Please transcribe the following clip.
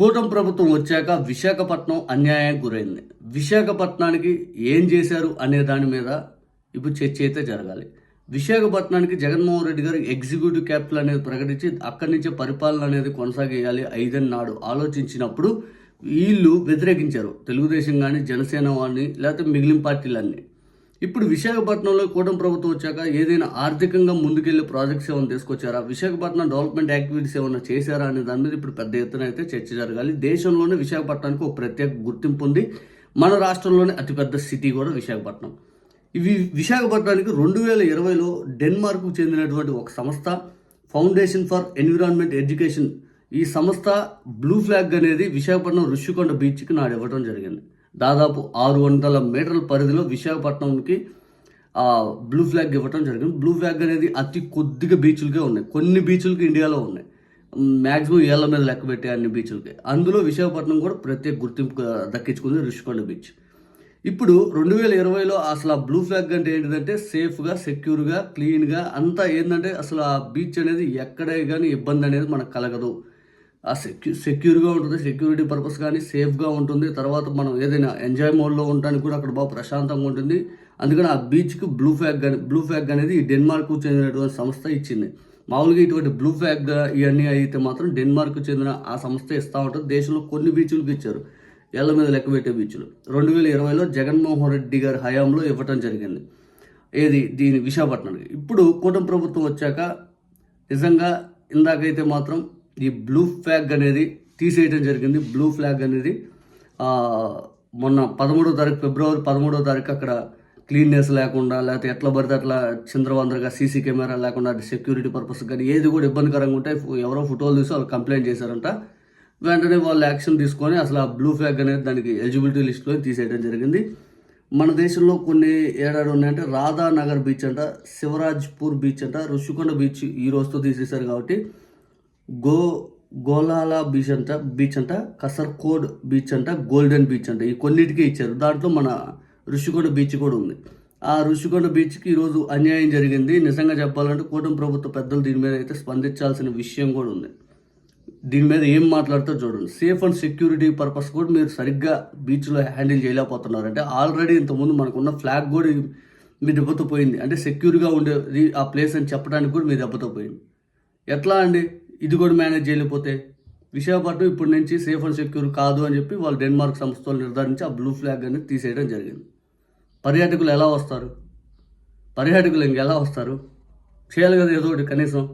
కూటమి ప్రభుత్వం వచ్చాక విశాఖపట్నం అన్యాయానికి గురైంది. విశాఖపట్నానికి ఏం చేశారు అనే దాని మీద ఇప్పుడు చర్చ అయితే జరగాలి. విశాఖపట్నానికి జగన్మోహన్ రెడ్డి గారు ఎగ్జిక్యూటివ్ క్యాపిటల్ అనేది ప్రకటించి అక్కడి నుంచే పరిపాలన అనేది కొనసాగేయాలి ఐదన్నాడు ఆలోచించినప్పుడు వీళ్ళు వ్యతిరేకించారు. తెలుగుదేశం కానీ జనసేన వాడిని లేకపోతే మిగిలిన పార్టీలన్నీ. ఇప్పుడు విశాఖపట్నంలో కూటమి ప్రభుత్వం వచ్చాక ఏదైనా ఆర్థికంగా ముందుకెళ్ళే ప్రాజెక్ట్స్ ఏమైనా తీసుకొచ్చారా? విశాఖపట్నం డెవలప్మెంట్ యాక్టివిటీస్ ఏమైనా చేశారా అనే దాని మీద ఇప్పుడు పెద్ద ఎత్తున అయితే చర్చ జరగాలి. దేశంలోనే విశాఖపట్నానికి ఒక ప్రత్యేక గుర్తింపు ఉంది. మన రాష్ట్రంలోనే అతిపెద్ద సిటీ కూడా విశాఖపట్నం. ఇవి విశాఖపట్నానికి రెండు వేల ఇరవైలో డెన్మార్క్కు చెందినటువంటి ఒక సంస్థ ఫౌండేషన్ ఫర్ ఎన్విరాన్మెంట్ ఎడ్యుకేషన్. ఈ సంస్థ బ్లూ ఫ్లాగ్ అనేది విశాఖపట్నం ఋషికొండ బీచ్కి నాడు ఇవ్వడం జరిగింది. దాదాపు ఆరు వందల మీటర్ల పరిధిలో విశాఖపట్నంకి ఆ, బ్లూ ఫ్లాగ్ ఇవ్వటం జరిగింది. బ్లూ ఫ్లాగ్ అనేది అతి కొద్దిగా బీచ్లకే ఉన్నాయి. కొన్ని బీచ్లకి ఇండియాలో ఉన్నాయి. మ్యాక్సిమం ఏళ్ళ మీద లెక్క పెట్టే అన్ని బీచ్లకి. అందులో విశాఖపట్నం కూడా ప్రత్యేక గుర్తింపు దక్కించుకుంది ఋషికొండ బీచ్ ఇప్పుడు రెండు వేల ఇరవైలో అసలు ఆ బ్లూ ఫ్లాగ్ అంటే ఏంటంటే సేఫ్గా సెక్యూర్గా క్లీన్గా అంతా ఏంటంటే అసలు ఆ బీచ్ అనేది ఎక్కడే కానీ ఇబ్బంది అనేది మనకు కలగదు. ఆ సెక్యూ సెక్యూర్గా ఉంటుంది సెక్యూరిటీ పర్పస్ కానీ సేఫ్గా ఉంటుంది. తర్వాత మనం ఏదైనా ఎంజాయ్ మోడ్లో ఉండడానికి కూడా అక్కడ బాగా ప్రశాంతంగా ఉంటుంది. అందుకని ఆ బీచ్కి బ్లూ ఫ్యాగ్ బ్లూ ఫ్యాగ్ అనేది ఈ డెన్మార్క్కు చెందినటువంటి సంస్థ ఇచ్చింది. మామూలుగా ఇటువంటి బ్లూ ఫ్యాగ్ ఇవన్నీ అయితే మాత్రం డెన్మార్క్ చెందిన ఆ సంస్థ ఇస్తూ ఉంటుంది. దేశంలో కొన్ని బీచ్లకు ఇచ్చారు. ఎల్ల మీద లెక్క పెట్టే బీచ్లు రెండు వేల ఇరవైలో జగన్మోహన్ రెడ్డి గారి హయాంలో ఇవ్వటం జరిగింది. ఏది? దీని విశాఖపట్నానికి. ఇప్పుడు కూటమి ప్రభుత్వం వచ్చాక నిజంగా ఇందాకైతే మాత్రం ఈ బ్లూ ఫ్లాగ్ అనేది తీసేయడం జరిగింది. బ్లూ ఫ్లాగ్ అనేది మొన్న పదమూడో తారీఖు ఫిబ్రవరి పదమూడో తారీఖు అక్కడ క్లీన్నెస్ లేకుండా లేకపోతే ఎట్లా పడితే అట్లా చంద్రవందరగా సీసీ కెమెరా లేకుండా సెక్యూరిటీ పర్పస్ కానీ ఏది కూడా ఇబ్బందికరంగా ఉంటే ఎవరో ఫోటోలు తీసి వాళ్ళు కంప్లైంట్ చేశారంట. వెంటనే వాళ్ళు యాక్షన్ తీసుకొని అసలు ఆ బ్లూ ఫ్లాగ్ అనేది దానికి ఎలిజిబిలిటీ లిస్ట్లో తీసేయడం జరిగింది. మన దేశంలో కొన్ని ఏడాడు ఉన్నాయంటే రాధానగర్ బీచ్ అంట శివరాజ్పూర్ బీచ్ అంట ఋషికొండ బీచ్ ఈ రోజుతో తీసేశారు కాబట్టి గో గోలాల బీచ్ అంట బీచ్ అంట కసర్కోడ్ బీచ్ అంట గోల్డెన్ బీచ్ అంట. ఈ కొన్నిటికే ఇచ్చారు. దాంట్లో మన ఋషికొండ బీచ్ కూడా ఉంది. ఆ ఋషికొండ బీచ్కి ఈరోజు అన్యాయం జరిగింది. నిజంగా చెప్పాలంటే కూటమి ప్రభుత్వ పెద్దలు దీని మీద అయితే స్పందించాల్సిన విషయం కూడా ఉంది. దీని మీద ఏం మాట్లాడుతారో చూడండి. సేఫ్ అండ్ సెక్యూరిటీ పర్పస్ కూడా మీరు సరిగ్గా బీచ్లో హ్యాండిల్ చేయలేకపోతున్నారు అంటే ఆల్రెడీ ఇంతకుముందు మనకున్న ఫ్లాగ్ కూడా మీ దెబ్బతో పోయింది. అంటే సెక్యూర్గా ఉండేది ఆ ప్లేస్ అని చెప్పడానికి కూడా మీ దెబ్బతో పోయింది. ఎట్లా అండి? ఇది కూడా మేనేజ్ చేయలేకపోతే విశాఖపట్నం ఇప్పటి నుంచి సేఫ్ అండ్ సెక్యూర్ కాదు అని చెప్పి వాళ్ళు డెన్మార్క్ సంస్థలు నిర్ధారించి ఆ బ్లూ ఫ్లాగ్ అనేది తీసేయడం జరిగింది. పర్యాటకులు ఎలా వస్తారు? పర్యాటకులు ఇంకెలా వస్తారు? చేయాలి కదా ఏదో ఒకటి కనీసం.